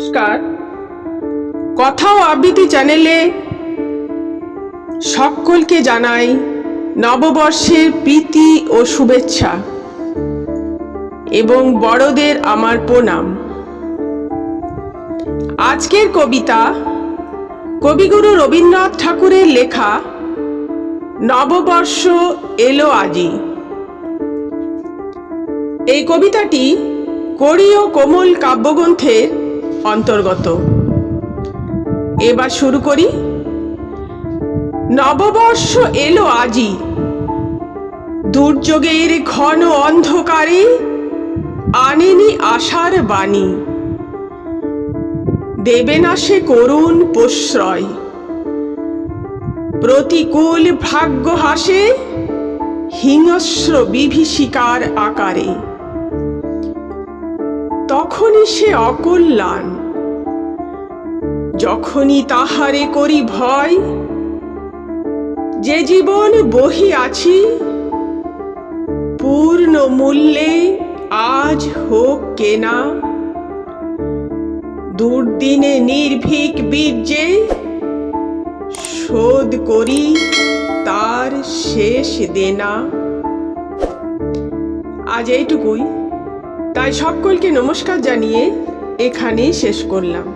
নমস্কার। কথা ও আবৃত্তি চ্যানেলে সকলকে জানাই নববর্ষের প্রীতি ও শুভেচ্ছা এবং বড়দের আমার প্রণাম। আজকের কবিতা কবিগুরু রবীন্দ্রনাথ ঠাকুরের লেখা নববর্ষ এলো আজি। এই কবিতাটি করি ও কোমল কাব্যগ্রন্থের অন্তর্গত। এবার শুরু করি। নববর্ষ এলো আজি। দুর্যোগের ঘন অন্ধকারে আনেনি আশার বাণী। দেবে না সে করুণ প্রশ্রয়। প্রতিকূল ভাগ্য হাসে হিংস্র বিভীষিকার আকারে। তখনই সে অকল্যাণ। যখনই তাহারে করি ভয়, যে জীবন বহি আছি, পূর্ণ মূল্যে আজ হোক কেনা দুর্দিনে নির্ভীক বীর্যে শোধ করি তার শেষ দেনা। আজ এইটুকুই। তাই সকলকে নমস্কার জানিয়ে এখানেই শেষ করলাম।